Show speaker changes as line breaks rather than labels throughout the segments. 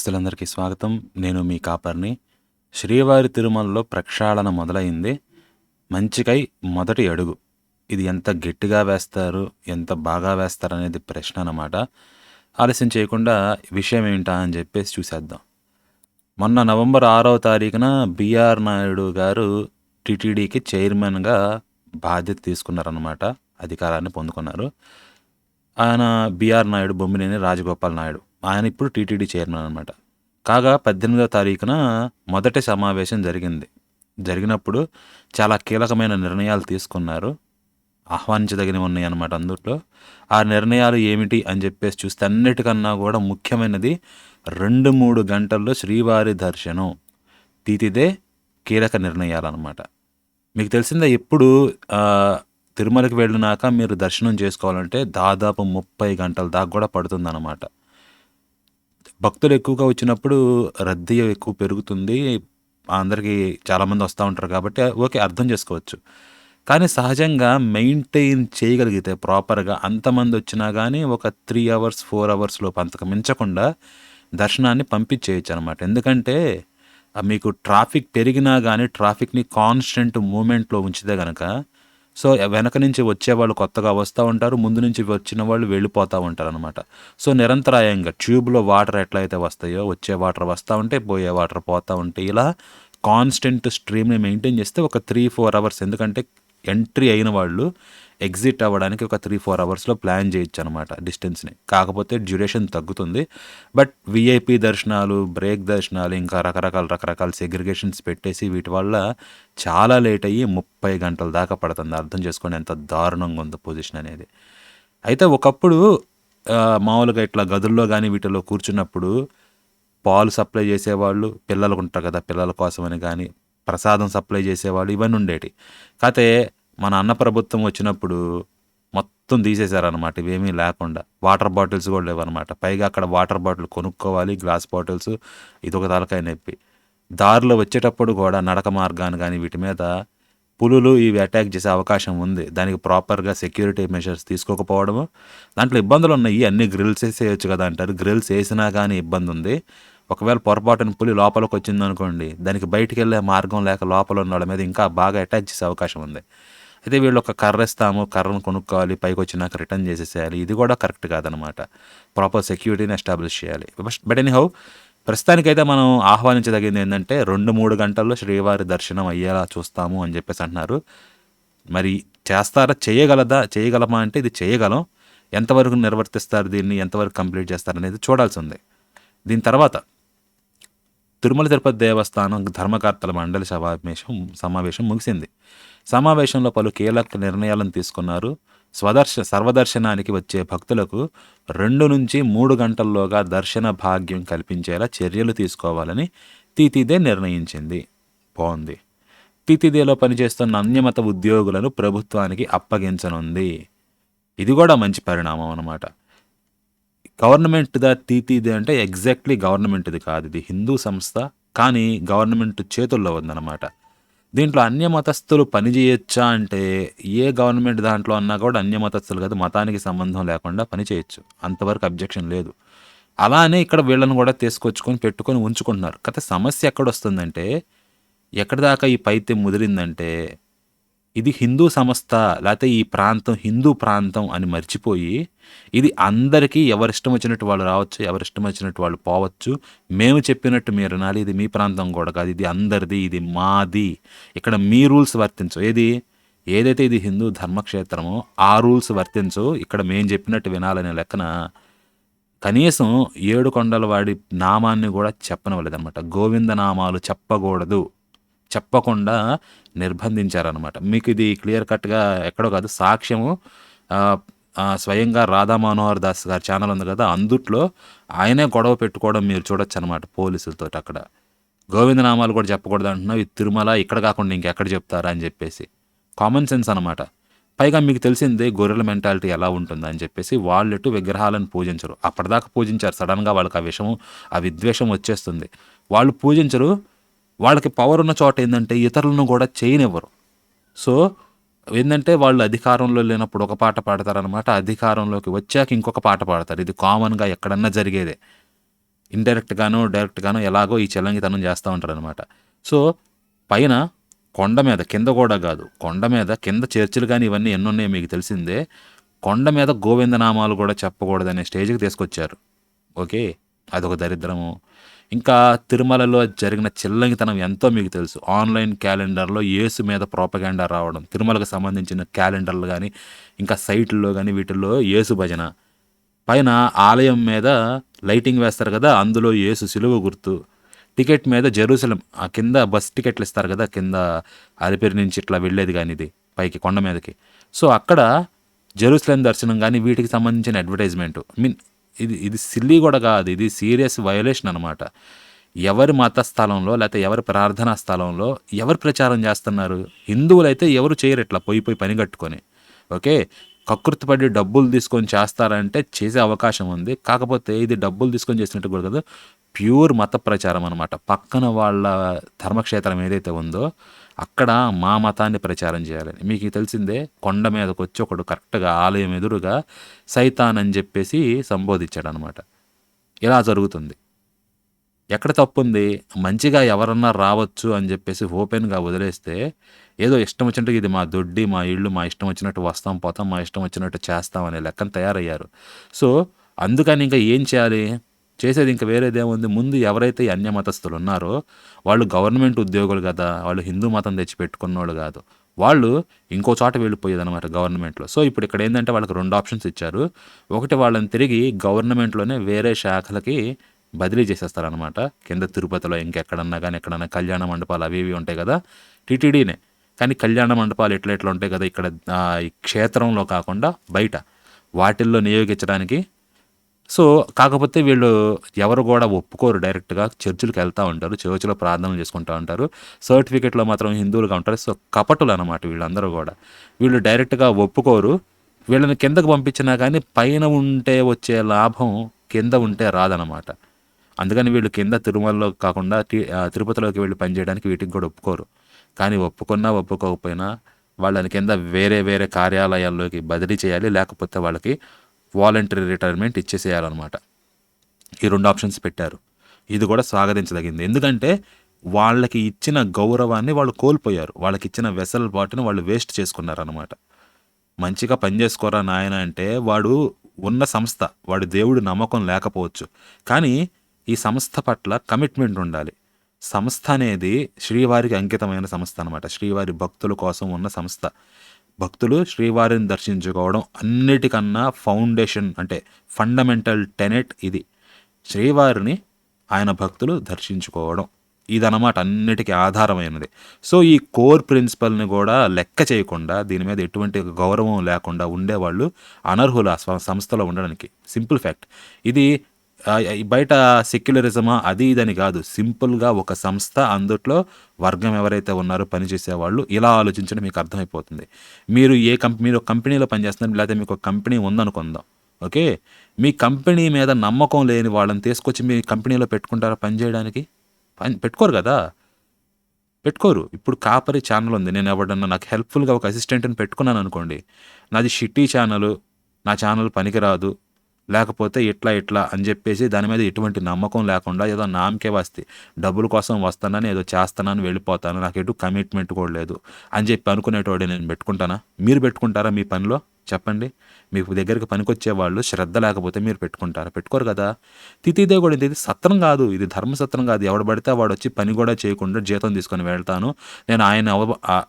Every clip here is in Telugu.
సంఘస్థులందరికీ స్వాగతం. నేను మీ కాపర్ని. శ్రీవారి తిరుమలలో ప్రక్షాళన మొదలైంది. మంచికై మొదటి అడుగు. ఇది ఎంత గట్టిగా వేస్తారు ఎంత బాగా వేస్తారు అనేది ప్రశ్న అన్నమాట. ఆలస్యం చేయకుండా విషయం ఏంటా అని చెప్పేసి చూసేద్దాం. మొన్న నవంబర్ ఆరవ తారీఖున బిఆర్ నాయుడు గారు టీటీడీకి చైర్మన్గా బాధ్యత తీసుకున్నారన్నమాట. అధికారాన్ని పొందుకున్నారు. ఆయన బిఆర్ నాయుడు బొమ్మినేని రాజగోపాల్ నాయుడు. ఆయన ఇప్పుడు టీటీడీ చైర్మన్ అనమాట కాగా పద్దెనిమిదవ తారీఖున మొదటి సమావేశం జరిగింది. జరిగినప్పుడు చాలా కీలకమైన నిర్ణయాలు తీసుకున్నారు. ఆహ్వానించదగినవి ఉన్నాయి అన్నమాట అందులో ఆ నిర్ణయాలు ఏమిటి అని చెప్పేసి చూస్తే అన్నిటికన్నా కూడా ముఖ్యమైనది రెండు మూడు గంటల్లో శ్రీవారి దర్శనం. తీతిదే కీలక నిర్ణయాలు అనమాట మీకు తెలిసిందే ఎప్పుడు తిరుమలకి వెళ్ళినాక మీరు దర్శనం చేసుకోవాలంటే దాదాపు ముప్పై గంటల దాకా కూడా పడుతుందన్నమాట. భక్తులు ఎక్కువగా వచ్చినప్పుడు రద్దీ ఎక్కువ పెరుగుతుంది. అందరికీ చాలామంది వస్తూ ఉంటారు కాబట్టి ఓకే అర్థం చేసుకోవచ్చు. కానీ సహజంగా మెయింటైన్ చేయగలిగితే ప్రాపర్గా అంతమంది వచ్చినా కానీ ఒక త్రీ అవర్స్ ఫోర్ అవర్స్ లోపు అంతకు మించకుండా దర్శనాన్ని పంపించేయచ్చు అనమాట ఎందుకంటే మీకు ట్రాఫిక్ పెరిగినా కానీ ట్రాఫిక్ని కాన్స్టెంట్ మూమెంట్లో ఉంచితే కనుక సో వెనక నుంచి వచ్చేవాళ్ళు కొత్తగా వస్తూ ఉంటారు ముందు నుంచి వచ్చిన వాళ్ళు వెళ్ళిపోతూ ఉంటారు అనమాట సో నిరంతరాయంగా ట్యూబ్లో వాటర్ ఎట్లయితే వస్తాయో వచ్చే వాటర్ వస్తూ ఉంటే పోయే వాటర్ పోతూ ఉంటే ఇలా కాన్స్టెంట్ స్ట్రీమ్ని మెయింటైన్ చేస్తే ఒక త్రీ ఫోర్ అవర్స్. ఎందుకంటే ఎంట్రీ అయిన వాళ్ళు ఎగ్జిట్ అవ్వడానికి ఒక త్రీ ఫోర్ అవర్స్లో ప్లాన్ చేయొచ్చు అనమాట డిస్టెన్స్ని. కాకపోతే డ్యూరేషన్ తగ్గుతుంది. బట్ విఐపి దర్శనాలు బ్రేక్ దర్శనాలు ఇంకా రకరకాల రకరకాల సెగ్రిగేషన్స్ పెట్టేసి వీటి వల్ల చాలా లేట్ అయ్యి ముప్పై గంటల దాకా పడుతుంది. అర్థం చేసుకోండి ఎంత దారుణంగా ఉందో పొజిషన్ అనేది. అయితే ఒకప్పుడు మామూలుగా ఇట్లా గదుల్లో కానీ వీటిలో కూర్చున్నప్పుడు పాలు సప్లై చేసేవాళ్ళు పిల్లలకు ఉంటారు కదా పిల్లల కోసమని కానీ ప్రసాదం సప్లై చేసేవాళ్ళు ఇవన్నీ ఉండేటి. కాకపోతే మన అన్న ప్రభుత్వం వచ్చినప్పుడు మొత్తం తీసేశారనమాట ఇవేమీ లేకుండా వాటర్ బాటిల్స్ కూడా లేవన్నమాట. పైగా అక్కడ వాటర్ బాటిల్ కొనుక్కోవాలి గ్లాస్ బాటిల్స్ ఇదొక తలకాయ నొప్పి. దారిలో వచ్చేటప్పుడు కూడా నడక మార్గాన్ని కానీ వీటి మీద పులులు ఇవి అటాక్ చేసే అవకాశం ఉంది. దానికి ప్రాపర్గా సెక్యూరిటీ మెషర్స్ తీసుకోకపోవడము. దాంట్లో ఇబ్బందులు ఉన్నాయి. అన్ని గ్రిల్స్ వేసేయచ్చు కదా అంటారు. గ్రిల్స్ వేసినా కానీ ఇబ్బంది ఉంది ఒకవేళ పొరపాటున పులి లోపలికి వచ్చింది అనుకోండి దానికి బయటికి వెళ్ళే మార్గం లేక లోపల ఉన్న వాళ్ళ మీద ఇంకా బాగా అటాచ్ చేసే అవకాశం ఉంది. అయితే వీళ్ళు ఒక కర్ర ఇస్తాము కర్రను కొనుక్కోవాలి పైకి వచ్చినాక రిటర్న్ చేసేసేయాలి. ఇది కూడా కరెక్ట్ కాదనమాట. ప్రాపర్ సెక్యూరిటీని ఎస్టాబ్లిష్ చేయాలి. బట్ ఎనీ హౌ ప్రస్తుతానికైతే మనం ఆహ్వానించదగింది ఏంటంటే రెండు మూడు గంటల్లో శ్రీవారి దర్శనం అయ్యేలా చూస్తాము అని చెప్పేసి అంటున్నారు. మరి చేస్తారా చేయగలదా చేయగలమా అంటే ఇది చేయగలం. ఎంతవరకు నిర్వర్తిస్తారు దీన్ని ఎంతవరకు కంప్లీట్ చేస్తారు అనేది చూడాల్సి ఉంది. దీని తర్వాత తిరుమల తిరుపతి దేవస్థానం ధర్మకర్తల మండలి సమావేశం సమావేశం ముగిసింది. సమావేశంలో పలు కీలక నిర్ణయాలను తీసుకున్నారు. స్వదర్శ సర్వదర్శనానికి వచ్చే భక్తులకు రెండు నుంచి మూడు గంటల్లోగా దర్శన భాగ్యం కల్పించేలా చర్యలు తీసుకోవాలని తీతిదే నిర్ణయించింది. బాగుంది తీతిదేలో పనిచేస్తున్న అన్యమత ఉద్యోగులను ప్రభుత్వానికి అప్పగించనుంది. ఇది కూడా మంచి పరిణామం అన్నమాట. గవర్నమెంట్ తీతీది అంటే ఎగ్జాక్ట్లీ గవర్నమెంట్ది కాదు ఇది. హిందూ సంస్థ కానీ గవర్నమెంట్ చేతుల్లో ఉందన్నమాట. దీంట్లో అన్య మతస్థులు పనిచేయొచ్చా అంటే ఏ గవర్నమెంట్ దాంట్లో అన్నా కూడా అన్య మతస్థులు కదా మతానికి సంబంధం లేకుండా పనిచేయచ్చు అంతవరకు అబ్జెక్షన్ లేదు. అలానే ఇక్కడ వీళ్ళని కూడా తీసుకొచ్చుకొని పెట్టుకొని ఉంచుకుంటున్నారు. కాకపోతే సమస్య ఎక్కడ వస్తుందంటే ఎక్కడి దాకా ఈ పైత్యం ముదిరిందంటే ఇది హిందూ సంస్థ లేకపోతే ఈ ప్రాంతం హిందూ ప్రాంతం అని మర్చిపోయి ఇది అందరికీ ఎవరిష్టం వచ్చినట్టు వాళ్ళు రావచ్చు ఎవరిష్టం వచ్చినట్టు వాళ్ళు పోవచ్చు. మేము చెప్పినట్టు మీరు వినాలి ఇది మీ ప్రాంతం కూడా కాదు ఇది అందరిది ఇది మాది. ఇక్కడ మీ రూల్స్ వర్తించు. ఏది? ఏదైతే ఇది హిందూ ధర్మక్షేత్రమో ఆ రూల్స్ వర్తించు. ఇక్కడ మేము చెప్పినట్టు వినాలనే లెక్కన కనీసం ఏడు కొండల వాడి నామాన్ని కూడా చెప్పనవలేదన్నమాట గోవింద నామాలు చెప్పకూడదు. చెప్పకుండా నిర్బంధించారనమాట మీకు ఇది క్లియర్ కట్గా ఎక్కడో కాదు సాక్ష్యము స్వయంగా రాధా మనోహర్ దాస్ గారి ఛానల్ ఉంది కదా అందుట్లో ఆయనే గొడవ పెట్టుకోవడం మీరు చూడొచ్చు అనమాట పోలీసులతో అక్కడ. గోవిందనామాలు కూడా చెప్పకూడదు అంటున్నావు ఇది తిరుమల ఇక్కడ కాకుండా ఇంకెక్కడ చెప్తారా అని చెప్పేసి. కామన్ సెన్స్ అనమాట పైగా మీకు తెలిసిందే గొర్రెల మెంటాలిటీ ఎలా ఉంటుంది అని చెప్పేసి వాళ్ళెటు విగ్రహాలను పూజించరు. అప్పటిదాకా పూజించారు సడన్గా వాళ్ళకి ఆ విషము ఆ విద్వేషం వచ్చేస్తుంది. వాళ్ళు పూజించరు వాళ్ళకి పవర్ ఉన్న చోట ఏంటంటే ఇతరులను కూడా చేయనివ్వరు. సో ఏంటంటే వాళ్ళు అధికారంలో లేనప్పుడు ఒక పాట పాడతారనమాట అధికారంలోకి వచ్చాక ఇంకొక పాట పాడతారు. ఇది కామన్గా ఎక్కడన్నా జరిగేదే. ఇండైరెక్ట్ డైరెక్ట్గానో ఎలాగో ఈ చెల్లంగితనం చేస్తూ ఉంటారు అనమాట సో పైన కొండ మీద కింద కూడా కాదు కొండ మీద కింద చర్చిలు కానీ ఇవన్నీ ఎన్ని ఉన్నాయో మీకు తెలిసిందే. కొండ మీద గోవిందనామాలు కూడా చెప్పకూడదనే స్టేజ్కి తీసుకొచ్చారు. ఓకే? అదొక దరిద్రము. ఇంకా తిరుమలలో జరిగిన చిల్లంగితనం ఎంతో మీకు తెలుసు. ఆన్లైన్ క్యాలెండర్లో యేసు మీద ప్రోపగాండా రావడం తిరుమలకు సంబంధించిన క్యాలెండర్లు కానీ ఇంకా సైట్లలో కానీ వీటిల్లో యేసు భజన. పైన ఆలయం మీద లైటింగ్ వేస్తారు కదా అందులో యేసు సిలువ గుర్తు. టికెట్ మీద జెరూసలం ఆ కింద బస్ టికెట్లు ఇస్తారు కదా కింద అలిపిరి నుంచి ఇట్లా వెళ్ళేది కానీ ఇది పైకి కొండ మీదకి. సో అక్కడ జెరూసలం దర్శనం కానీ వీటికి సంబంధించిన అడ్వర్టైజ్మెంట్. మీన్ ఇది ఇది సిల్లీ కూడా కాదు. ఇది సీరియస్ వయోలేషన్ అనమాట ఎవరి మత స్థలంలో లేకపోతే ఎవరి ప్రార్థనా స్థలంలో ఎవరు ప్రచారం చేస్తున్నారు? హిందువులైతే ఎవరు చేయరు ఇట్లా పోయి పోయి పని కట్టుకొని. ఓకే? కకృతి పడి డబ్బులు తీసుకొని చేస్తారంటే చేసే అవకాశం ఉంది. కాకపోతే ఇది డబ్బులు తీసుకొని చేసినట్టు కూడా కదా ప్యూర్ మత ప్రచారం అనమాట పక్కన వాళ్ళ ధర్మక్షేత్రం ఏదైతే ఉందో అక్కడ మా మతాన్ని ప్రచారం చేయాలని. మీకు తెలిసిందే కొండ మీదకి వచ్చి ఒకడు కరెక్ట్గా ఆలయం ఎదురుగా సైతాన్ అని చెప్పేసి సంబోధించాడు అనమాట ఇలా జరుగుతుంది. ఎక్కడ తప్పుంది? మంచిగా ఎవరన్నా రావచ్చు అని చెప్పేసి ఓపెన్గా వదిలేస్తే ఏదో ఇష్టం వచ్చినట్టు ఇది మా దొడ్డి మా ఇళ్ళు మా ఇష్టం వచ్చినట్టు వస్తాం పోతాం మా ఇష్టం వచ్చినట్టు చేస్తాం అనే లెక్కన తయారయ్యారు. సో అందుకని ఇంకా ఏం చేయాలి? చేసేది ఇంకా వేరేదేముంది ముందు ఎవరైతే ఈ అన్య మతస్థులు ఉన్నారో వాళ్ళు గవర్నమెంట్ ఉద్యోగులు కదా వాళ్ళు హిందూ మతం తెచ్చి పెట్టుకున్నోళ్ళు కాదు వాళ్ళు ఇంకో చోట వెళ్ళిపోయేది అనమాట గవర్నమెంట్లో. సో ఇప్పుడు ఇక్కడ ఏంటంటే వాళ్ళకి రెండు ఆప్షన్స్ ఇచ్చారు. ఒకటి వాళ్ళని తిరిగి గవర్నమెంట్లోనే వేరే శాఖలకి బదిలీ చేసేస్తారనమాట కింద తిరుపతిలో ఇంకెక్కడన్నా కానీ ఎక్కడన్నా కళ్యాణ మండపాలు అవి ఇవి ఉంటాయి కదా టీటీడీనే. కానీ కళ్యాణ మండపాలు ఎట్లా ఎట్లా ఉంటాయి కదా ఇక్కడ ఈ క్షేత్రంలో కాకుండా బయట వాటిల్లో నియోగించడానికి. సో కాకపోతే వీళ్ళు ఎవరు కూడా ఒప్పుకోరు డైరెక్ట్గా చర్చిలకు వెళ్తూ ఉంటారు చర్చిలో ప్రార్థనలు చేసుకుంటూ ఉంటారు. సర్టిఫికెట్లో మాత్రం హిందువులుగా ఉంటారు. సో కపటులు అనమాట వీళ్ళందరూ కూడా. వీళ్ళు డైరెక్ట్గా ఒప్పుకోరు. వీళ్ళని కిందకు పంపించినా కానీ పైన ఉంటే వచ్చే లాభం కింద ఉంటే రాదనమాట అందుకని వీళ్ళు కింద తిరుమలలో కాకుండా తిరుపతిలోకి వెళ్ళి పనిచేయడానికి వీటికి కూడా ఒప్పుకోరు. కానీ ఒప్పుకున్నా ఒప్పుకోకపోయినా వాళ్ళని కింద వేరే వేరే కార్యాలయాల్లోకి బదిలీ చేయాలి లేకపోతే వాళ్ళకి వాలంటరీ రిటైర్మెంట్ ఇచ్చేసేయాలన్నమాట. ఈ రెండు ఆప్షన్స్ పెట్టారు. ఇది కూడా స్వాగతించదగింది ఎందుకంటే వాళ్ళకి ఇచ్చిన గౌరవాన్ని వాళ్ళు కోల్పోయారు. వాళ్ళకి ఇచ్చిన వెసలుబాటుని వాళ్ళు వేస్ట్ చేసుకున్నారనమాట మంచిగా పనిచేసుకోరా నాయన అంటే వాడు ఉన్న సంస్థ వాడు దేవుడు నమ్మకం లేకపోవచ్చు. కానీ ఈ సంస్థ పట్ల కమిట్మెంట్ ఉండాలి. సంస్థ అనేది శ్రీవారికి అంకితమైన సంస్థ అనమాట శ్రీవారి భక్తుల కోసం ఉన్న సంస్థ. భక్తులు శ్రీవారిని దర్శించుకోవడం అన్నిటికన్నా ఫౌండేషన్ అంటే ఫండమెంటల్ టెనెట్ ఇది. శ్రీవారిని ఆయన భక్తులు దర్శించుకోవడం. ఇదన్నమాట అన్నిటికీ ఆధారమైనది. సో ఈ కోర్ ప్రిన్సిపల్ని కూడా లెక్క చేయకుండా దీని మీద ఎటువంటి గౌరవం లేకుండా ఉండేవాళ్ళు అనర్హులు ఆ సంస్థలో ఉండడానికి. Simple fact. ఇది బయట సెక్యులరిజమా అది ఇదని కాదు. సింపుల్గా ఒక సంస్థ అందుట్లో వర్గం ఎవరైతే ఉన్నారో పనిచేసేవాళ్ళు ఇలా ఆలోచించడం మీకు అర్థమైపోతుంది. మీరు ఏ కంపెనీ మీరు ఒక కంపెనీలో పనిచేస్తున్నారు లేకపోతే మీకు ఒక కంపెనీ ఉందనుకుందాం ఓకే? మీ కంపెనీ మీద నమ్మకం లేని వాళ్ళని తీసుకొచ్చి మీ కంపెనీలో పెట్టుకుంటారా పనిచేయడానికి పని పెట్టుకోరు కదా? పెట్టుకోరు. ఇప్పుడు కాపరి ఛానల్ ఉంది. నేను ఎవడన్నా నాకు హెల్ప్ఫుల్గా ఒక అసిస్టెంట్ని పెట్టుకున్నాను అనుకోండి నాది షిట్టి ఛానల్ నా ఛానల్ పనికిరాదు లేకపోతే ఇట్లా ఇట్లా అని చెప్పేసి దాని మీద ఎటువంటి నమ్మకం లేకుండా ఏదో నామకే వస్తే డబ్బుల కోసం వస్తానని ఏదో చేస్తానని వెళ్ళిపోతాను నాకు ఎటు కమిట్మెంట్ కూడా లేదు అని చెప్పి అనుకునేటోడే నేను పెట్టుకుంటానా? మీరు పెట్టుకుంటారా మీ పనిలో? చెప్పండి. మీకు దగ్గరికి పనికొచ్చే వాళ్ళు శ్రద్ధ లేకపోతే మీరు పెట్టుకుంటారా? పెట్టుకోరు కదా. తితిదే కూడా ఇది సత్రం కాదు. ఇది ధర్మసత్రం కాదు. ఎవడు పడితే వాడు వచ్చి పని కూడా చేయకుండా జీతం తీసుకొని వెళ్తాను. నేను ఆయన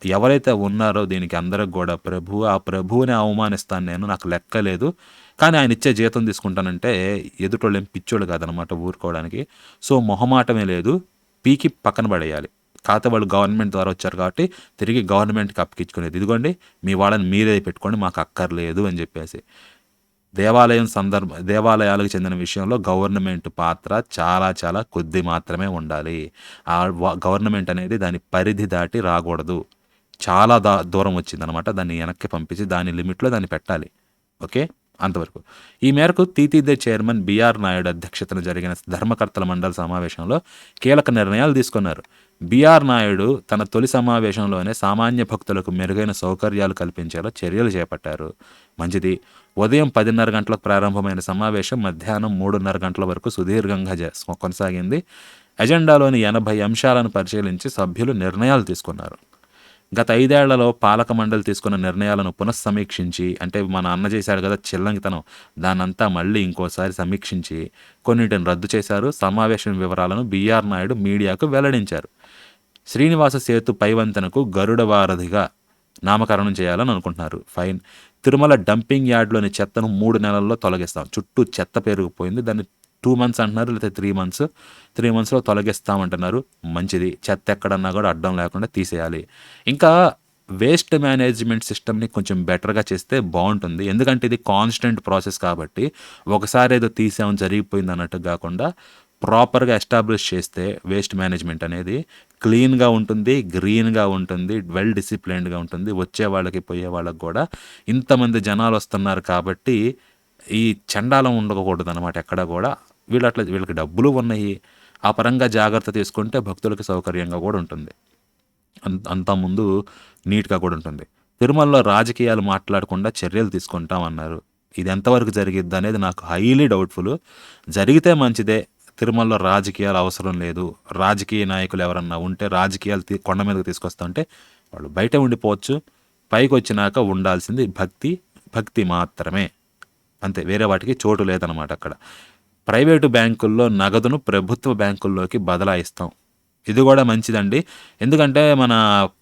ఎవరైతే ఉన్నారో దీనికి అందరికి కూడా ప్రభు ఆ ప్రభువుని అవమానిస్తాను నేను. నాకు లెక్క లేదు. కానీ ఆయన ఇచ్చే జీతం తీసుకుంటానంటే ఎదుటోళ్ళు ఏం పిచ్చోళ్ళు కాదనమాట ఊరుకోవడానికి. సో మొహమాటమే లేదు. పీకి పక్కన పడేయాలి. కాకపోతే వాళ్ళు గవర్నమెంట్ ద్వారా వచ్చారు కాబట్టి తిరిగి గవర్నమెంట్కి అప్పగించుకునేది. ఇదిగోండి మీ వాళ్ళని మీరే పెట్టుకోండి మాకు అక్కర్లేదు అని చెప్పేసి. దేవాలయం సందర్భ దేవాలయాలకు చెందిన విషయంలో గవర్నమెంట్ పాత్ర చాలా చాలా కొద్ది మాత్రమే ఉండాలి. ఆ గవర్నమెంట్ అనేది దాని పరిధి దాటి రాకూడదు. చాలా దా దూరం వచ్చిందనమాట దాన్ని వెనక్కి పంపించి దాని లిమిట్లో దాన్ని పెట్టాలి. ఓకే? అంతవరకు. ఈ మేరకు తీతీదే చైర్మన్ బీఆర్ నాయుడు అధ్యక్షతన జరిగిన ధర్మకర్తల మండలి సమావేశంలో కీలక నిర్ణయాలు తీసుకున్నారు. బీఆర్ నాయుడు తన తొలి సమావేశంలోనే సామాన్య భక్తులకు మెరుగైన సౌకర్యాలు కల్పించేలా చర్యలు చేపట్టారు. మంచిది ఉదయం పదిన్నర గంటలకు ప్రారంభమైన సమావేశం మధ్యాహ్నం మూడున్నర గంటల వరకు సుదీర్ఘంగా జ- కొనసాగింది. ఎజెండాలోని ఎనభై అంశాలను పరిశీలించి సభ్యులు నిర్ణయాలు తీసుకున్నారు. గత ఐదేళ్ళలో పాలక మండలి తీసుకున్న నిర్ణయాలను పునఃసమీక్షించి అంటే మన అన్న చేశాడు కదా చిల్లంగితనం దానంతా మళ్ళీ ఇంకోసారి సమీక్షించి కొన్నిటిని రద్దు చేశారు. సమావేశం వివరాలను బీఆర్ నాయుడు మీడియాకు వెల్లడించారు. శ్రీనివాస సేతు పైవంతనకు గరుడవారధిగా నామకరణం చేయాలని అనుకుంటున్నారు. ఫైన్. తిరుమల డంపింగ్ యార్డ్లోని చెత్తను మూడు నెలల్లో తొలగిస్తాం. చుట్టూ చెత్త పెరిగిపోయింది. దాన్ని టూ మంత్స్ అంటున్నారు లేకపోతే త్రీ మంత్స్? త్రీ మంత్స్లో తొలగిస్తామంటున్నారు. మంచిది. చెత్త ఎక్కడన్నా కూడా అడ్డం లేకుండా తీసేయాలి. ఇంకా వేస్ట్ మేనేజ్మెంట్ సిస్టమ్ని కొంచెం బెటర్గా చేస్తే బాగుంటుంది. ఎందుకంటే ఇది కాన్స్టెంట్ ప్రాసెస్ కాబట్టి ఒకసారి ఏదో తీసాం జరిగిపోయింది అన్నట్టు కాకుండా ప్రాపర్గా ఎస్టాబ్లిష్ చేస్తే వేస్ట్ మేనేజ్మెంట్ అనేది క్లీన్గా ఉంటుంది గ్రీన్గా ఉంటుంది వెల్ డిసిప్లైన్డ్గా ఉంటుంది. వచ్చే వాళ్ళకి పోయే వాళ్ళకి కూడా ఇంతమంది జనాలు వస్తున్నారు కాబట్టి ఈ చండాలం ఉండకూడదు అనమాట ఎక్కడ కూడా. వీళ్ళు అట్లా వీళ్ళకి డబ్బులు ఉన్నాయి. ఆ పరంగా జాగ్రత్త తీసుకుంటే భక్తులకు సౌకర్యంగా కూడా ఉంటుంది. అంత ముందు నీట్గా కూడా ఉంటుంది. తిరుమలలో రాజకీయాలు మాట్లాడకుండా చర్యలు తీసుకుంటామన్నారు. ఇది ఎంతవరకు జరిగిద్ది అనేది నాకు హైలీ డౌట్ఫుల్. జరిగితే మంచిదే. తిరుమలలో రాజకీయాలు అవసరం లేదు. రాజకీయ నాయకులు ఎవరన్నా ఉంటే రాజకీయాలు తీ- కొండ మీదకి తీసుకొస్తా ఉంటే వాళ్ళు బయట ఉండిపోవచ్చు. పైకి వచ్చినాక ఉండాల్సింది భక్తి భక్తి మాత్రమే. అంతే. వేరే వాటికి చోటు లేదనమాట అక్కడ. ప్రైవేటు బ్యాంకుల్లో నగదును ప్రభుత్వ బ్యాంకుల్లోకి బదలాయిస్తాం. ఇది కూడా మంచిదండి. ఎందుకంటే మన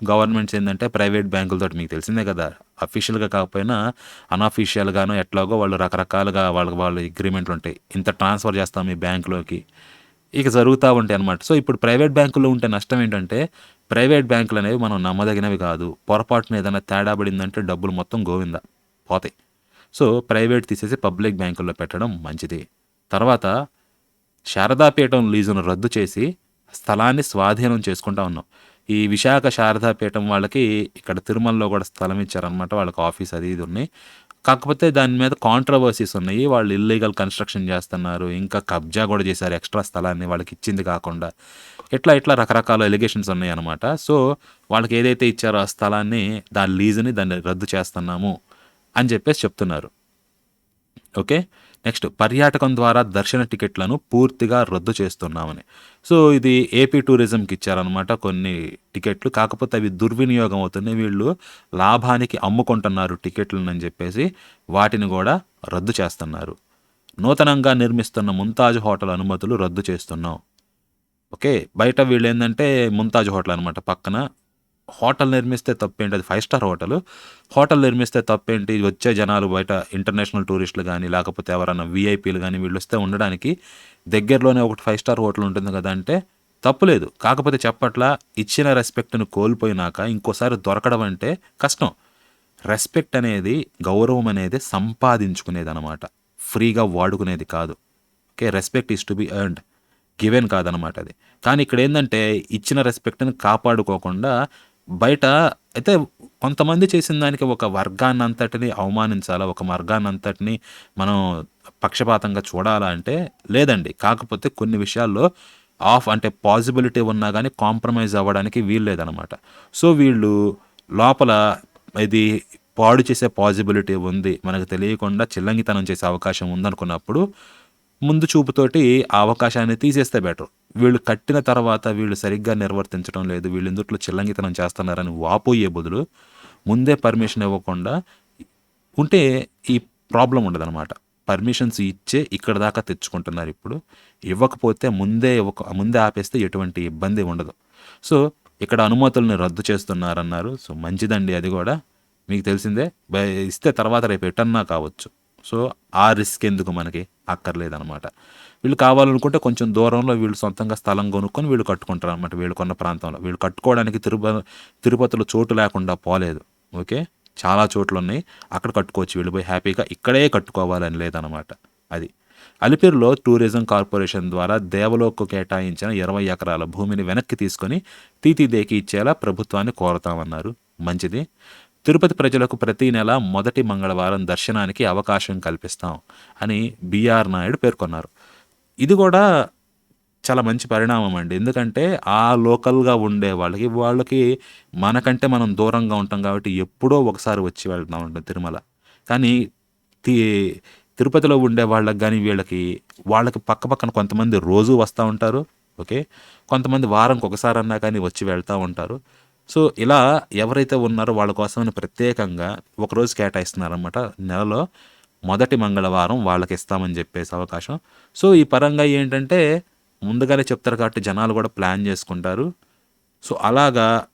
గవర్నమెంట్స్ ఏంటంటే ప్రైవేట్ బ్యాంకులతో మీకు తెలిసిందే కదా. అఫీషియల్గా కాకపోయినా అన్అఫీషియల్గాను ఎట్లాగో వాళ్ళు రకరకాలుగా వాళ్ళకి వాళ్ళు అగ్రిమెంట్లు ఉంటాయి. ఇంత ట్రాన్స్ఫర్ చేస్తాం మీ బ్యాంకులోకి. ఇక జరుగుతూ ఉంటాయి అనమాట సో ఇప్పుడు ప్రైవేట్ బ్యాంకుల్లో ఉంటే నష్టం ఏంటంటే ప్రైవేట్ బ్యాంకులు అనేవి మనం నమ్మదగినవి కాదు. పొరపాటున ఏదైనా తేడా పడిందంటే డబ్బులు మొత్తం గోవిందా. పోతాయి. సో ప్రైవేట్ తీసేసి పబ్లిక్ బ్యాంకుల్లో పెట్టడం మంచిది. తర్వాత శారదాపీఠం లీజును రద్దు చేసి స్థలాన్ని స్వాధీనం చేసుకుంటా ఉన్నాం. ఈ విశాఖ శారదాపీఠం వాళ్ళకి ఇక్కడ తిరుమలలో కూడా స్థలం ఇచ్చారనమాట వాళ్ళకి ఆఫీస్ అది ఇది ఉన్నాయి. కాకపోతే దాని మీద కాంట్రవర్సీస్ ఉన్నాయి. వాళ్ళు ఇల్లీగల్ కన్స్ట్రక్షన్ చేస్తున్నారు. ఇంకా కబ్జా కూడా చేశారు. ఎక్స్ట్రా స్థలాన్ని వాళ్ళకి ఇచ్చింది కాకుండా. ఇట్లా ఇట్లా రకరకాల ఎలిగేషన్స్ ఉన్నాయి అనమాట సో వాళ్ళకి ఏదైతే ఇచ్చారో ఆ స్థలాన్ని దాని లీజుని దాన్ని రద్దు చేస్తున్నాము అని చెప్పేసి చెప్తున్నారు. ఓకే? నెక్స్ట్ పర్యాటకం ద్వారా దర్శన టికెట్లను పూర్తిగా రద్దు చేస్తున్నామని. సో ఇది ఏపీ టూరిజంకి ఇచ్చారనమాట కొన్ని టికెట్లు. కాకపోతే అవి దుర్వినియోగం అవుతున్నాయి వీళ్ళు లాభానికి అమ్ముకుంటున్నారు టికెట్లను అని చెప్పేసి వాటిని కూడా రద్దు చేస్తున్నారు. నూతనంగా నిర్మిస్తున్న ముంతాజ్ హోటల్ అనుమతులు రద్దు చేస్తున్నాం. ఓకే బయట వీళ్ళు ఏంటంటే ముంతాజ్ హోటల్ అనమాట పక్కన. హోటల్ నిర్మిస్తే తప్పేంటి? అది ఫైవ్ స్టార్ హోటల్. హోటల్ నిర్మిస్తే తప్పేంటి? వచ్చే జనాలు బయట ఇంటర్నేషనల్ టూరిస్టులు కానీ లేకపోతే ఎవరైనా వీఐపీలు కానీ వీళ్ళు వస్తే ఉండడానికి దగ్గరలోనే ఒకటి ఫైవ్ స్టార్ హోటల్ ఉంటుంది కదా అంటే తప్పులేదు. కాకపోతే చెప్పట్లా ఇచ్చిన రెస్పెక్ట్ను కోల్పోయినాక ఇంకోసారి దొరకడం అంటే కష్టం. రెస్పెక్ట్ అనేది గౌరవం అనేది సంపాదించుకునేది అనమాట ఫ్రీగా వాడుకునేది కాదు. Okay? Respect is to be earned. Given కాదనమాట అది. కానీ ఇక్కడ ఏంటంటే ఇచ్చిన రెస్పెక్ట్ని కాపాడుకోకుండా బయట అయితే కొంతమంది చేసిన దానికి ఒక వర్గాన్ని అంతటిని అవమానించాలా ఒక వర్గాన్ని అంతటిని మనం పక్షపాతంగా చూడాలా అంటే లేదండి. కాకపోతే కొన్ని విషయాల్లో ఆఫ్ అంటే పాసిబిలిటీ ఉన్నా కానీ కాంప్రమైజ్ అవ్వడానికి వీలు లేదనమాట సో వీళ్ళు లోపల ఇది పాడు చేసే పాసిబిలిటీ ఉంది మనకు తెలియకుండా చిల్లంగితనం చేసే అవకాశం ఉందనుకున్నప్పుడు ముందు చూపుతోటి ఆ అవకాశాన్ని తీసేస్తే బెటర్. వీళ్ళు కట్టిన తర్వాత వీళ్ళు సరిగ్గా నిర్వర్తించడం లేదు. వీళ్ళు ఇందుట్లో చిల్లంగితనం చేస్తున్నారని వాపోయే బదులు ముందే పర్మిషన్ ఇవ్వకుండా ఉంటే ఈ ప్రాబ్లం ఉండదన్నమాట. పర్మిషన్స్ ఇచ్చే ఇక్కడ దాకా తెచ్చుకుంటున్నారు ఇప్పుడు. ఇవ్వకపోతే ముందే ఇవ్వక ముందే ఆపేస్తే ఎటువంటి ఇబ్బంది ఉండదు. సో ఇక్కడ అనుమతుల్ని రద్దు చేస్తున్నారన్నారు. సో మంచిదండి అది కూడా. మీకు తెలిసిందే ఇస్తే తర్వాత రేపు ఎటన్నా కావచ్చు. సో ఆ రిస్క్ ఎందుకు మనకి అక్కర్లేదన్నమాట. వీళ్ళు కావాలనుకుంటే కొంచెం దూరంలో వీళ్ళు సొంతంగా స్థలం కొనుక్కొని వీళ్ళు కట్టుకుంటారు అనమాట వీళ్ళు కొన్న ప్రాంతంలో. వీళ్ళు కట్టుకోవడానికి తిరుప తిరుపతిలో చోటు లేకుండా పోలేదు. ఓకే? చాలా చోట్లు ఉన్నాయి అక్కడ కట్టుకోవచ్చు. వీళ్ళు పోయి హ్యాపీగా ఇక్కడే కట్టుకోవాలని లేదనమాట అది. అలిపిరిలో టూరిజం కార్పొరేషన్ ద్వారా దేవలోకు కేటాయించిన ఇరవై ఎకరాల భూమిని వెనక్కి తీసుకొని తీతిదేకి ఇచ్చేలా ప్రభుత్వాన్ని కోరతామన్నారు. మంచిది. తిరుపతి ప్రజలకు ప్రతి నెల మొదటి మంగళవారం దర్శనానికి అవకాశం కల్పిస్తాం అని బీఆర్ నాయుడు పేర్కొన్నారు. ఇది కూడా చాలా మంచి పరిణామం అండి. ఎందుకంటే ఆ లోకల్గా ఉండే వాళ్ళకి వాళ్ళకి మనకంటే మనం దూరంగా ఉంటాం కాబట్టి ఎప్పుడో ఒకసారి వచ్చి వెళ్తాం ఉంటాం తిరుమల. కానీ తి తిరుపతిలో ఉండే వాళ్ళకి కానీ వీళ్ళకి వాళ్ళకి పక్క పక్కన కొంతమంది రోజు వస్తూ ఉంటారు ఓకే? కొంతమంది వారంకి ఒకసారి అన్నా కానీ వచ్చి వెళ్తూ ఉంటారు. సో ఇలా ఎవరైతే ఉన్నారో వాళ్ళ కోసమని ప్రత్యేకంగా ఒకరోజు కేటాయిస్తున్నారన్నమాట నెలలో. మొదటి మంగళవారం వాళ్ళకి ఇస్తామని చెప్పేసి అవకాశం. సో ఈ పరంగా ఏంటంటే ముందుగానే చెప్తారు కాబట్టి జనాలు కూడా ప్లాన్ చేసుకుంటారు. సో అలాగా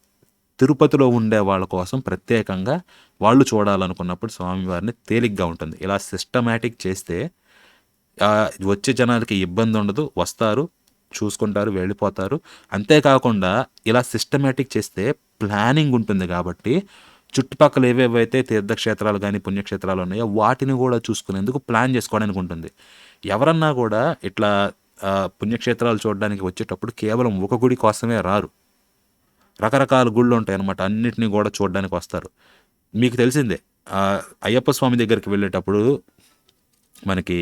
తిరుపతిలో ఉండే వాళ్ళ కోసం ప్రత్యేకంగా వాళ్ళు చూడాలనుకున్నప్పుడు స్వామివారిని తేలిగ్గా ఉంటుంది. ఇలా సిస్టమేటిక్ చేస్తే వచ్చే జనాలకి ఇబ్బంది ఉండదు. వస్తారు చూసుకుంటారు వెళ్ళిపోతారు. అంతేకాకుండా ఇలా సిస్టమేటిక్ చేస్తే ప్లానింగ్ ఉంటుంది కాబట్టి చుట్టుపక్కల ఏవేవైతే తీర్థక్షేత్రాలు కానీ పుణ్యక్షేత్రాలు ఉన్నాయో వాటిని కూడా చూసుకునేందుకు ప్లాన్ చేసుకోవడానికి ఉంటుంది? ఎవరన్నా కూడా ఇట్లా పుణ్యక్షేత్రాలు చూడడానికి వచ్చేటప్పుడు కేవలం ఒక గుడి కోసమే రారు. రకరకాల గుళ్ళు ఉంటాయి అన్నమాట అన్నిటినీ కూడా చూడడానికి వస్తారు. మీకు తెలిసిందే అయ్యప్ప స్వామి దగ్గరికి వెళ్ళేటప్పుడు మనకి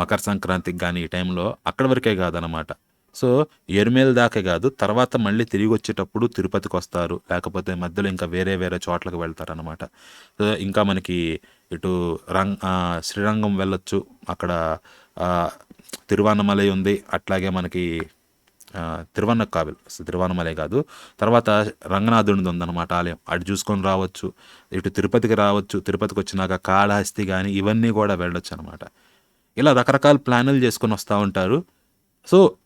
మకర సంక్రాంతికి కానీ ఈ టైంలో అక్కడ వరకే కాదనమాట సో ఎరుమేల దాకే కాదు తర్వాత మళ్ళీ తిరిగి వచ్చేటప్పుడు తిరుపతికి వస్తారు. లేకపోతే మధ్యలో ఇంకా వేరే వేరే చోట్లకు వెళ్తారు అనమాట సో ఇంకా మనకి ఇటు రంగ్ శ్రీరంగం వెళ్ళొచ్చు. అక్కడ తిరువన్నమలై ఉంది. అట్లాగే మనకి ఆ, తిరువన్నకావిల్. తిరువన్నమలై కాదు. తర్వాత రంగనాథునిది ఉందన్నమాట ఆలయం. అటు చూసుకొని రావచ్చు. ఇటు తిరుపతికి రావచ్చు. తిరుపతికి వచ్చినాక కాళహస్తి కానీ ఇవన్నీ కూడా వెళ్ళొచ్చు అనమాట ఇలా రకరకాల ప్లాన్లు చేసుకొని వస్తూ ఉంటారు. సో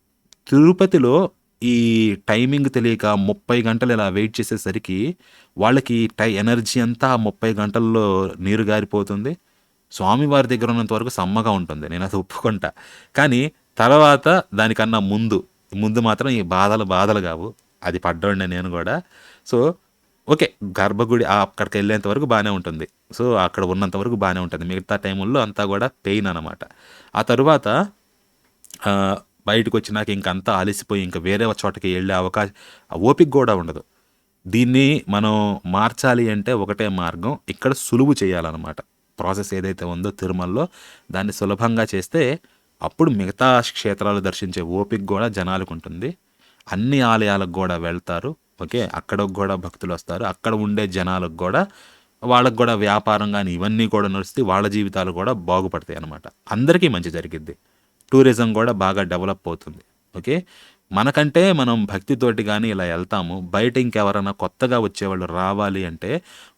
తిరుపతిలో ఈ టైమింగ్ తెలియక ముప్పై గంటలు ఇలా వెయిట్ చేసేసరికి వాళ్ళకి టై ఎనర్జీ అంతా ముప్పై గంటల్లో నీరు గారిపోతుంది. స్వామివారి దగ్గర ఉన్నంత వరకు సమ్మగా ఉంటుంది. నేను అది ఒప్పుకుంటా. కానీ తర్వాత దానికన్నా ముందు ముందు మాత్రం ఈ బాధలు బాధలు కావు. అది పడ్డండి నేను కూడా. సో ఓకే గర్భగుడి అక్కడికి వెళ్ళేంత వరకు బాగానే ఉంటుంది. సో అక్కడ ఉన్నంత వరకు బాగానే ఉంటుంది. మిగతా టైముల్లో అంతా కూడా పెయిన్ అనమాట ఆ తరువాత బయటకు వచ్చినాక ఇంకంతా అలసిపోయి ఇంకా వేరే చోటకి వెళ్ళే అవకాశం ఆ ఓపిక కూడా ఉండదు. దీన్ని మనం మార్చాలి అంటే ఒకటే మార్గం ఇక్కడ సులువు చేయాలన్నమాట. ప్రాసెస్ ఏదైతే ఉందో తిరుమలలో దాన్ని సులభంగా చేస్తే అప్పుడు మిగతా క్షేత్రాలు దర్శించే ఓపిక కూడా జనాలకు ఉంటుంది. అన్ని ఆలయాలకు కూడా వెళ్తారు. ఓకే? అక్కడ కూడా భక్తులు వస్తారు. అక్కడ ఉండే జనాలకు కూడా వాళ్ళకు కూడా వ్యాపారం కానీ ఇవన్నీ కూడా నడిస్తే వాళ్ళ జీవితాలు కూడా బాగుపడతాయి అన్నమాట అందరికీ మంచి జరిగిద్ది. టూరిజం కూడా బాగా డెవలప్ అవుతుంది. ఓకే? మనకంటే మనం భక్తితోటి కానీ ఇలా వెళ్తాము బయట ఇంకెవరైనా కొత్తగా వచ్చేవాళ్ళు రావాలి అంటే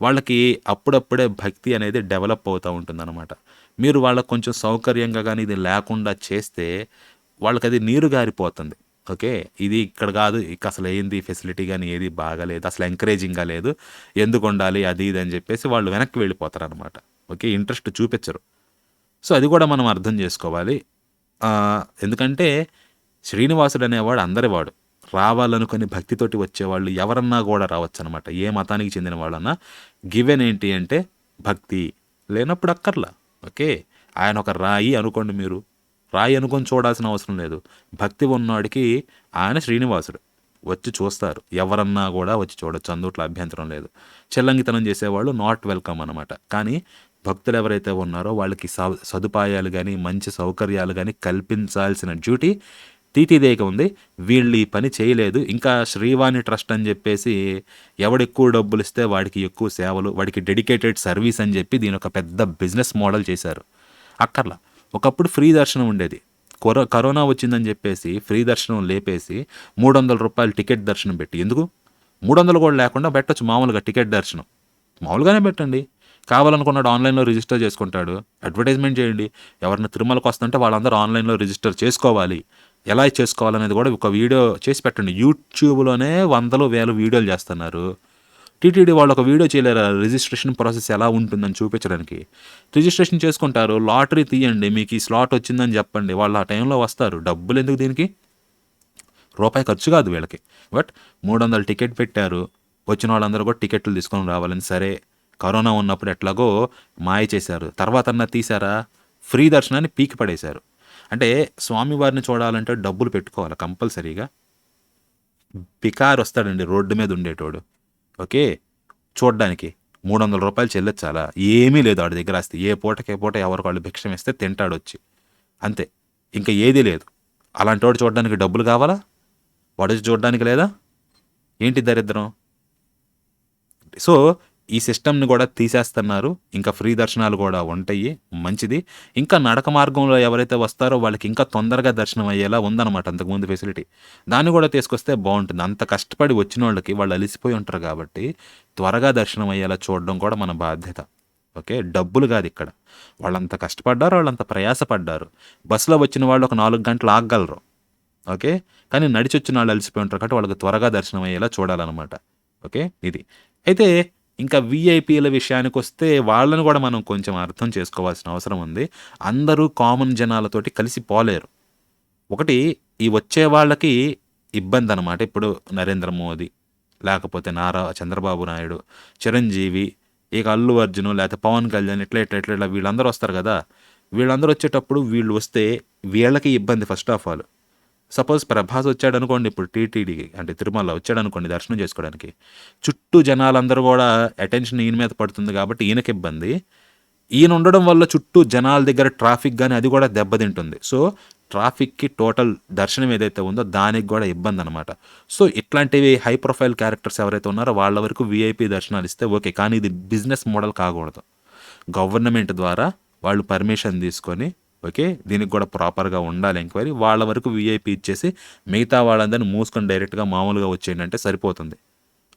వాళ్ళకి అప్పుడప్పుడే భక్తి అనేది డెవలప్ అవుతూ ఉంటుందన్నమాట. మీరు వాళ్ళకి కొంచెం సౌకర్యంగా కానీ ఇది లేకుండా చేస్తే వాళ్ళకి అది నీరు గారిపోతుంది. ఓకే? ఇది ఇక్కడ కాదు ఇక అసలు ఏంది ఫెసిలిటీ కానీ ఏది బాగాలేదు అసలు ఎంకరేజింగ్గా లేదు ఎందుకు ఉండాలి అది ఇది అని చెప్పేసి వాళ్ళు వెనక్కి వెళ్ళిపోతారు అనమాట ఓకే? ఇంట్రెస్ట్ చూపించరు. సో అది కూడా మనం అర్థం చేసుకోవాలి. ఎందుకంటే శ్రీనివాసుడు అనేవాడు అందరివాడు. రావాలనుకుని భక్తితోటి వచ్చేవాళ్ళు ఎవరన్నా కూడా రావచ్చు అనమాట ఏ మతానికి చెందిన వాళ్ళన్నా గివెన్ ఏంటి అంటే భక్తి లేనప్పుడు అక్కర్లా. ఓకే? ఆయన ఒక రాయి అనుకోండి మీరు. రాయి అనుకొని చూడాల్సిన అవసరం లేదు. భక్తి ఉన్నవాడికి ఆయన శ్రీనివాసుడు. వచ్చి చూస్తారు. ఎవరన్నా కూడా వచ్చి చూడొచ్చు. అందుట్లో అభ్యంతరం లేదు. చెల్లంగితనం చేసేవాళ్ళు నాట్ వెల్కమ్ అనమాట కానీ భక్తులు ఎవరైతే ఉన్నారో వాళ్ళకి స- సదుపాయాలు కానీ మంచి సౌకర్యాలు కానీ కల్పించాల్సిన డ్యూటీ తీతిదేక ఉంది. వీళ్ళు ఈ పని చేయలేదు. ఇంకా శ్రీవాణి ట్రస్ట్ అని చెప్పేసి ఎవడెక్కువ డబ్బులు ఇస్తే వాడికి ఎక్కువ సేవలు వాడికి డెడికేటెడ్ సర్వీస్ అని చెప్పి దీని ఒక పెద్ద బిజినెస్ మోడల్ చేశారు. అక్కర్లా. ఒకప్పుడు ఫ్రీ దర్శనం ఉండేది. కరో కరోనా వచ్చిందని చెప్పేసి ఫ్రీ దర్శనం లేపేసి మూడు వందల రూపాయలు టికెట్ దర్శనం పెట్టి. ఎందుకు? మూడు వందలు కూడా లేకుండా పెట్టొచ్చు మామూలుగా టికెట్ దర్శనం. మామూలుగానే పెట్టండి. కావాలనుకున్నాడు ఆన్లైన్లో రిజిస్టర్ చేసుకుంటాడు. అడ్వర్టైజ్మెంట్ చేయండి. ఎవరైనా తిరుమలకు వస్తుంటే వాళ్ళందరూ ఆన్లైన్లో రిజిస్టర్ చేసుకోవాలి. ఎలా చేసుకోవాలనేది కూడా ఒక వీడియో చేసి పెట్టండి. యూట్యూబ్లోనే వందలు వేల వీడియోలు చేస్తున్నారు. టీటీడీ వాళ్ళు ఒక వీడియో చేయలేరు? రిజిస్ట్రేషన్ ప్రాసెస్ ఎలా ఉంటుందని చూపించడానికి. రిజిస్ట్రేషన్ చేసుకుంటారు. లాటరీ తీయండి. మీకు ఈ స్లాట్ వచ్చిందని చెప్పండి. వాళ్ళు ఆ టైంలో వస్తారు. డబ్బులు ఎందుకు దీనికి? రూపాయి ఖర్చు కాదు వీళ్ళకి. బట్ మూడు వందలు టికెట్ పెట్టారు. వచ్చిన వాళ్ళందరూ కూడా టికెట్లు తీసుకొని రావాలని సరే. కరోనా ఉన్నప్పుడు ఎట్లాగో మాయ చేశారు. తర్వాతన్నా తీశారా? తీసారా ఫ్రీ దర్శనాన్ని పీకి పడేశారు. అంటే స్వామివారిని చూడాలంటే డబ్బులు పెట్టుకోవాలి కంపల్సరీగా. పికార్ వస్తాడండి రోడ్డు మీద ఉండేటోడు. ఓకే? చూడ్డానికి మూడు వందల రూపాయలు చెల్లొచ్చాలా ఏమీ లేదు వాడి దగ్గర ఆస్తి. ఏ పూటకి ఏ పూట ఎవరికి వాళ్ళు భిక్షం ఇస్తే తింటాడు వచ్చి అంతే. ఇంకా ఏదీ లేదు. అలాంటి వాడు చూడడానికి డబ్బులు కావాలా? వాడు చూడడానికి లేదా? ఏంటి దరిద్రం? సో ఈ సిస్టమ్ని కూడా తీసేస్తున్నారు. ఇంకా ఫ్రీ దర్శనాలు కూడా ఉంటాయి. మంచిది. ఇంకా నడక మార్గంలో ఎవరైతే వస్తారో వాళ్ళకి ఇంకా తొందరగా దర్శనం అయ్యేలా ఉందన్నమాట అంతకుముందు ఫెసిలిటీ. దాన్ని కూడా తీసుకొస్తే బాగుంటుంది. అంత కష్టపడి వచ్చిన వాళ్ళకి వాళ్ళు అలిసిపోయి ఉంటారు కాబట్టి త్వరగా దర్శనం అయ్యేలా చూడడం కూడా మన బాధ్యత. ఓకే? డబ్బులు కాదు ఇక్కడ. వాళ్ళంత కష్టపడ్డారు వాళ్ళంత ప్రయాసపడ్డారు. బస్సులో వచ్చిన వాళ్ళు ఒక నాలుగు గంటలు ఆగగలరు. ఓకే? కానీ నడిచి వచ్చిన వాళ్ళు అలసిపోయి ఉంటారు కాబట్టి వాళ్ళకి త్వరగా దర్శనం అయ్యేలా చూడాలన్నమాట. ఓకే? ఇది. అయితే ఇంకా వీఐపీల విషయానికి వస్తే వాళ్ళని కూడా మనం కొంచెం అర్థం చేసుకోవాల్సిన అవసరం ఉంది. అందరూ కామన్ జనాలతోటి కలిసి పోలేరు. ఒకటి ఈ వచ్చే వాళ్ళకి ఇబ్బంది అనమాట ఇప్పుడు నరేంద్ర మోదీ లేకపోతే నారా చంద్రబాబు నాయుడు చిరంజీవి ఇక అల్లు అర్జును లేకపోతే పవన్ కళ్యాణ్ ఇట్లా ఇట్లా ఇట్లా ఇట్లా వీళ్ళందరూ వస్తారు కదా. వీళ్ళందరూ వచ్చేటప్పుడు వీళ్ళు వస్తే వీళ్ళకి ఇబ్బంది first of all suppose Prabhas వచ్చాడు అనుకోండి ఇప్పుడు టీటీడీకి అంటే తిరుమల వచ్చాడు అనుకోండి దర్శనం చేసుకోవడానికి చుట్టూ జనాలందరూ కూడా అటెన్షన్ ఈయన మీద పడుతుంది కాబట్టి ఈయనకి ఇబ్బంది. ఈయన ఉండడం వల్ల చుట్టూ జనాల దగ్గర ట్రాఫిక్ కానీ అది కూడా దెబ్బతింటుంది. సో ట్రాఫిక్కి టోటల్ దర్శనం ఏదైతే ఉందో దానికి కూడా ఇబ్బంది అనమాట సో ఇట్లాంటివి హై ప్రొఫైల్ క్యారెక్టర్స్ ఎవరైతే ఉన్నారో వాళ్ళ వరకు వీఐపీ దర్శనాలు ఇస్తే ఓకే కానీ ఇది బిజినెస్ మోడల్ కాకూడదు. గవర్నమెంట్ ద్వారా వాళ్ళు పర్మిషన్ తీసుకొని ఓకే? దీనికి కూడా ప్రాపర్గా ఉండాలి ఎంక్వైరీ. వాళ్ళ వరకు విఐపి ఇచ్చేసి మిగతా వాళ్ళందరినీ మూసుకొని డైరెక్ట్గా మామూలుగా వచ్చేయండి అంటే సరిపోతుంది.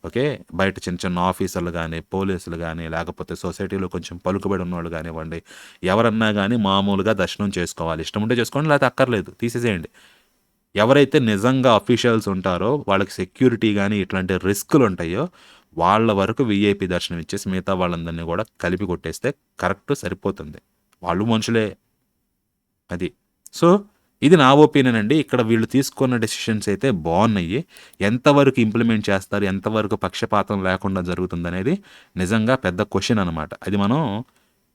ఓకే? బయట చిన్న చిన్న ఆఫీసర్లు కానీ పోలీసులు కానీ లేకపోతే సొసైటీలో కొంచెం పలుకుబడి ఉన్నవాళ్ళు కానివ్వండి ఎవరన్నా కానీ మామూలుగా దర్శనం చేసుకోవాలి. ఇష్టం ఉంటే చేసుకోండి లేకపోతే అక్కర్లేదు. తీసేసేయండి. ఎవరైతే నిజంగా అఫీషియల్స్ ఉంటారో వాళ్ళకి సెక్యూరిటీ కానీ ఇట్లాంటి రిస్కులు ఉంటాయో వాళ్ళ వరకు విఐపి దర్శనం ఇచ్చేసి మిగతా వాళ్ళందరినీ కూడా కలిపి కొట్టేస్తే కరెక్ట్ సరిపోతుంది. వాళ్ళు మనుషులే. అది. సో ఇది నా ఒపీనియన్ అండి. ఇక్కడ వీళ్ళు తీసుకున్న డెసిషన్స్ అయితే బాగున్నాయి. ఎంతవరకు ఇంప్లిమెంట్ చేస్తారు ఎంతవరకు పక్షపాతం లేకుండా జరుగుతుందనేది నిజంగా పెద్ద క్వశ్చన్ అనమాట అది మనం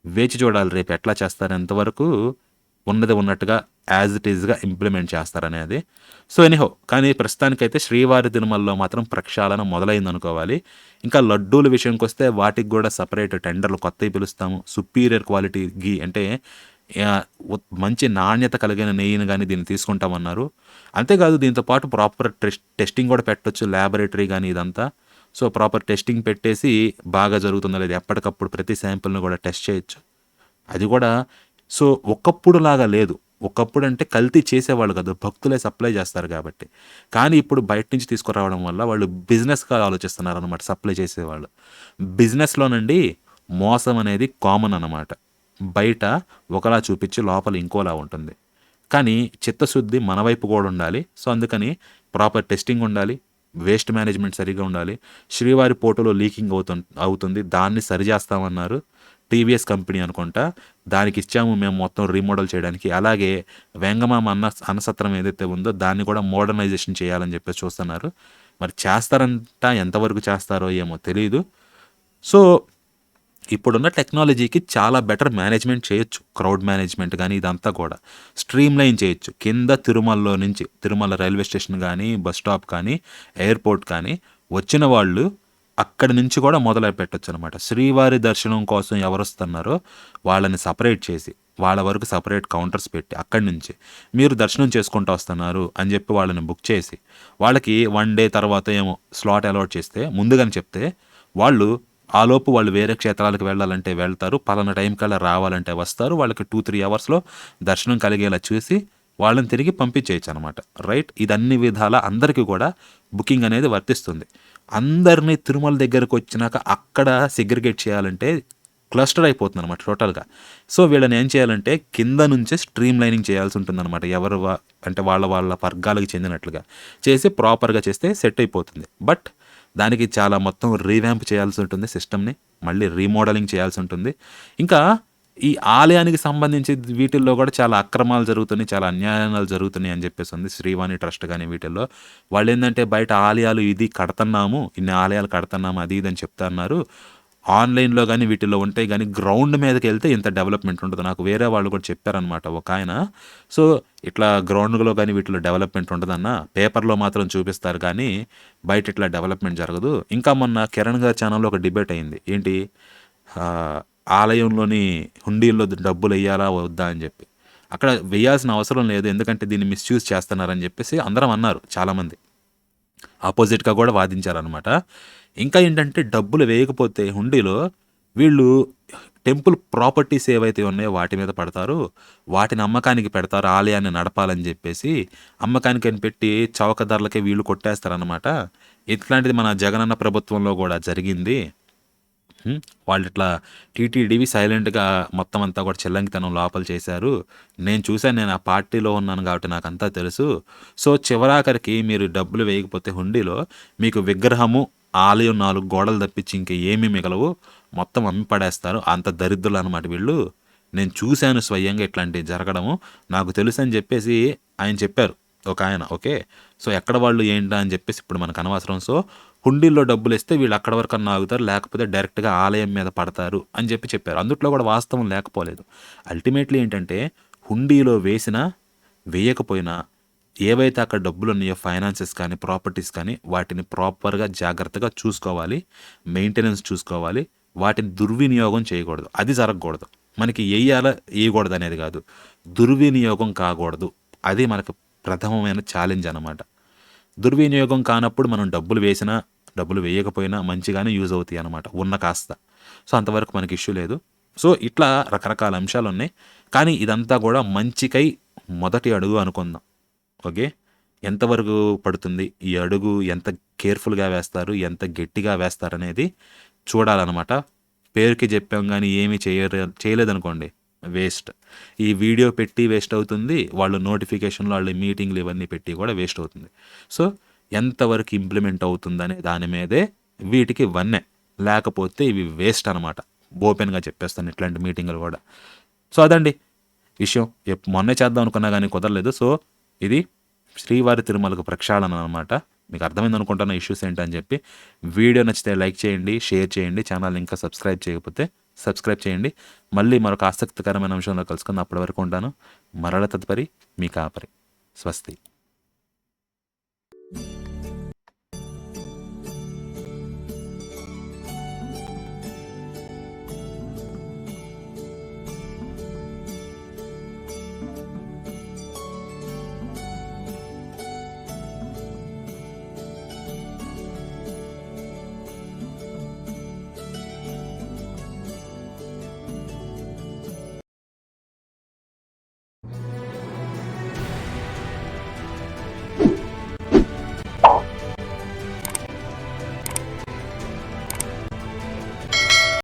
వేచి చూడాలి రేపు ఎట్లా చేస్తారు ఎంతవరకు ఉన్నది ఉన్నట్టుగా యాజ్ ఇట్ ఈజ్గా ఇంప్లిమెంట్ చేస్తారనేది సో ఎనీహో కానీ ప్రస్తుతానికైతే శ్రీవారి తిరుమలలో మాత్రం ప్రక్షాళన మొదలైంది అనుకోవాలి. ఇంకా లడ్డూల విషయంకి వస్తే వాటికి కూడా సపరేట్ టెండర్లు కొత్తవి పిలుస్తాము. సుపీరియర్ క్వాలిటీ గీ అంటే మంచి నాణ్యత కలిగిన నెయ్యిని కానీ దీన్ని తీసుకుంటామన్నారు. అంతేకాదు దీంతో పాటు ప్రాపర్ టెస్టింగ్ కూడా పెట్టచ్చు ల్యాబొరేటరీ కానీ ఇదంతా. సో ప్రాపర్ టెస్టింగ్ పెట్టేసి బాగా జరుగుతుందో లేదు ఎప్పటికప్పుడు ప్రతి శాంపుల్ని కూడా టెస్ట్ చేయొచ్చు. అది కూడా సో ఒకప్పుడు లాగా లేదు. ఒకప్పుడు అంటే కల్తీ చేసేవాళ్ళు కాదు భక్తులే సప్లై చేస్తారు కాబట్టి. కానీ ఇప్పుడు బయట నుంచి తీసుకురావడం వల్ల వాళ్ళు బిజినెస్గా ఆలోచిస్తున్నారు అనమాట సప్లై చేసేవాళ్ళు. బిజినెస్లోనండి మోసం అనేది కామన్ అన్నమాట. బయట ఒకలా చూపించి లోపల ఇంకోలా ఉంటుంది. కానీ చిత్తశుద్ధి మన వైపు కూడా ఉండాలి. సో అందుకని ప్రాపర్ టెస్టింగ్ ఉండాలి. వేస్ట్ మేనేజ్మెంట్ సరిగా ఉండాలి. శ్రీవారి పోటోలో లీకింగ్ అవుతు అవుతుంది. దాన్ని సరిచేస్తామన్నారు టీవీఎస్ కంపెనీ అనుకుంటా. దానికి ఇచ్చాము మేము మొత్తం రీమోడల్ చేయడానికి. అలాగే వెంగమామ అన్న అన్నసత్రం ఏదైతే ఉందో దాన్ని కూడా మోడర్నైజేషన్ చేయాలని చెప్పేసి చూస్తున్నారు. మరి చేస్తారంట ఎంతవరకు చేస్తారో ఏమో తెలియదు సో ఇప్పుడున్న టెక్నాలజీకి చాలా బెటర్ మేనేజ్మెంట్ చేయొచ్చు. క్రౌడ్ మేనేజ్మెంట్ కానీ ఇదంతా కూడా. స్ట్రీమ్ లైన్ చేయొచ్చు. కింద తిరుమలలో నుంచి తిరుమల రైల్వే స్టేషన్ కానీ బస్ స్టాప్ కానీ ఎయిర్పోర్ట్ కానీ వచ్చిన వాళ్ళు అక్కడి నుంచి కూడా మొదలు పెట్టచ్చు అనమాట శ్రీవారి దర్శనం కోసం ఎవరు వస్తున్నారో వాళ్ళని సపరేట్ చేసి వాళ్ళ వరకు సపరేట్ కౌంటర్స్ పెట్టి అక్కడి నుంచి మీరు దర్శనం చేసుకుంటూ వస్తున్నారు అని చెప్పి వాళ్ళని బుక్ చేసి వాళ్ళకి వన్ డే తర్వాత ఏమో స్లాట్ అలాట్ చేస్తే ముందుగానే చెప్తే వాళ్ళు ఆలోపు వాళ్ళు వేరే క్షేత్రాలకు వెళ్ళాలంటే వెళ్తారు. పలానా టైం కల్లా రావాలంటే వస్తారు. వాళ్ళకి టూ త్రీ అవర్స్లో దర్శనం కలిగేలా చూసి వాళ్ళని తిరిగి పంపించేయచ్చు అనమాట రైట్ ఇది అన్ని విధాల అందరికీ కూడా బుకింగ్ అనేది వర్తిస్తుంది. అందరినీ తిరుమల దగ్గరకు వచ్చినాక అక్కడ సెగ్రిగేట్ చేయాలంటే క్లస్టర్ అయిపోతుంది అనమాట టోటల్గా. సో వీళ్ళని ఏం చేయాలంటే కింద నుంచే స్ట్రీమ్ లైనింగ్ చేయాల్సి ఉంటుంది అనమాట ఎవరు అంటే వాళ్ళ వాళ్ళ వర్గాలకు చెందినట్లుగా చేసి ప్రాపర్గా చేస్తే సెట్ అయిపోతుంది. బట్ దానికి చాలా మొత్తం రీవ్యాంప్ చేయాల్సి ఉంటుంది సిస్టమ్ని మళ్ళీ రీమోడలింగ్ చేయాల్సి ఉంటుంది. ఇంకా ఈ ఆలయానికి సంబంధించి వీటిల్లో కూడా చాలా అక్రమాలు జరుగుతున్నాయి చాలా అన్యాయాలు జరుగుతున్నాయి అని చెప్పేసి ఉంది శ్రీవాణి ట్రస్ట్ కానీ వీటిల్లో. వాళ్ళు ఏంటంటే బయట ఆలయాలు ఇది కడుతున్నాము ఇన్ని ఆలయాలు కడుతున్నాము అది ఇది అని చెప్తా అన్నారు. ఆన్లైన్లో కానీ వీటిల్లో ఉంటాయి కానీ గ్రౌండ్ మీదకి వెళ్తే ఇంత డెవలప్మెంట్ ఉంటుంది నాకు వేరే వాళ్ళు కూడా చెప్పారనమాట ఒక ఆయన. సో ఇట్లా గ్రౌండ్లో కానీ వీటిలో డెవలప్మెంట్ ఉంటుందన్న పేపర్లో మాత్రం చూపిస్తారు కానీ బయట ఇట్లా డెవలప్మెంట్ జరగదు. ఇంకా మొన్న కిరణ్ గారి ఛానల్లో ఒక డిబేట్ అయింది. ఏంటి? ఆలయంలోని హుండీల్లో డబ్బులు వేయాలా వద్దా అని చెప్పి. అక్కడ వేయాల్సిన అవసరం లేదు. ఎందుకంటే దీన్ని మిస్యూజ్ చేస్తున్నారని చెప్పేసి అందరం అన్నారు చాలామంది. ఆపోజిట్గా కూడా వాదించారనమాట ఇంకా ఏంటంటే డబ్బులు వేయకపోతే హుండీలో వీళ్ళు టెంపుల్ ప్రాపర్టీస్ ఏవైతే ఉన్నాయో వాటి మీద పడతారు. వాటిని అమ్మకానికి పెడతారు. ఆలయాన్ని నడపాలని చెప్పేసి అమ్మకానికి అని పెట్టి చౌక ధరలకే వీళ్ళు కొట్టేస్తారనమాట ఇట్లాంటిది మన జగనన్న ప్రభుత్వంలో కూడా జరిగింది. వాళ్ళు ఇట్లా టీటీడీవి సైలెంట్గా మొత్తం అంతా కూడా చెల్లంకితనం లోపల చేశారు. నేను చూశాను నేను ఆ పార్టీలో ఉన్నాను కాబట్టి నాకు అంతా తెలుసు. సో చివరాఖరికి మీరు డబ్బులు వేయకపోతే హుండీలో మీకు విగ్రహము ఆలయం నాలుగు గోడలు తప్పించి ఇంకా ఏమీ మిగలవు. మొత్తం అమ్మి పడేస్తారు అంత దరిద్రులు అనమాట వీళ్ళు. నేను చూశాను స్వయంగా ఇట్లాంటివి జరగడము. నాకు తెలుసు అని చెప్పేసి ఆయన చెప్పారు. ఒక ఆయన ఓకే? సో ఎక్కడ వాళ్ళు ఏంటా అని చెప్పేసి ఇప్పుడు మనకు అనవసరం. సో హుండీల్లో డబ్బులు ఇస్తే వీళ్ళు అక్కడ వరకు అన్న ఆగుతారు. లేకపోతే డైరెక్ట్గా ఆలయం మీద పడతారు అని చెప్పి చెప్పారు. అందుట్లో కూడా వాస్తవం లేకపోలేదు. అల్టిమేట్లీ ఏంటంటే హుండీలో వేసినా వేయకపోయినా ఏవైతే అక్కడ డబ్బులు ఉన్నాయో ఫైనాన్సెస్ కానీ ప్రాపర్టీస్ కానీ వాటిని ప్రాపర్గా జాగ్రత్తగా చూసుకోవాలి. మెయింటెనెన్స్ చూసుకోవాలి. వాటిని దుర్వినియోగం చేయకూడదు. అది జరగకూడదు. మనకి వేయాలా వేయకూడదు అనేది కాదు. దుర్వినియోగం కాకూడదు. అది మనకు ప్రథమమైన ఛాలెంజ్ అనమాట దుర్వినియోగం కానప్పుడు మనం డబ్బులు వేసినా డబ్బులు వేయకపోయినా మంచిగానే యూజ్ అవుతాయి అనమాట ఉన్న కాస్త. సో అంతవరకు మనకి ఇష్యూ లేదు. సో ఇట్లా రకరకాల అంశాలు ఉన్నాయి. కానీ ఇదంతా కూడా మంచికై మొదటి అడుగు అనుకుందాం. ఓకే? ఎంతవరకు పడుతుంది? ఈ అడుగు ఎంత కేర్ఫుల్గా వేస్తారు? ఎంత గట్టిగా వేస్తారు అనేది చూడాలన్నమాట. పేరుకి చెప్పాం కానీ ఏమీ చేయరు చేయలేదనుకోండి. వేస్ట్. ఈ వీడియో పెట్టి వేస్ట్ అవుతుంది. వాళ్ళు నోటిఫికేషన్లు వాళ్ళు మీటింగ్లు ఇవన్నీ పెట్టి కూడా వేస్ట్ అవుతుంది. సో ఎంతవరకు ఇంప్లిమెంట్ అవుతుందనే దాని మీదే వీటికి వన్నే. లేకపోతే ఇవి వేస్ట్ అనమాట ఓపెన్గా చెప్పేస్తాను ఇట్లాంటి మీటింగ్లు కూడా. సో అదండి. విషయం. మొన్నే చేద్దాం అనుకున్నా కానీ కుదరలేదు. సో ఇది శ్రీవారి తిరుమలకు ప్రక్షాళన అనమాట మీకు అర్థమైంది అనుకుంటున్న ఇష్యూస్ ఏంటని చెప్పి. వీడియో నచ్చితే లైక్ చేయండి షేర్ చేయండి ఛానల్ ఇంకా సబ్స్క్రైబ్ చేయకపోతే సబ్స్క్రైబ్ చేయండి. మళ్ళీ మరొక ఆసక్తికరమైన అంశంలో కలుసుకుందాం. అప్పటి వరకు ఉంటాను. మరల తదుపరి మీ కాపరి. స్వస్తి.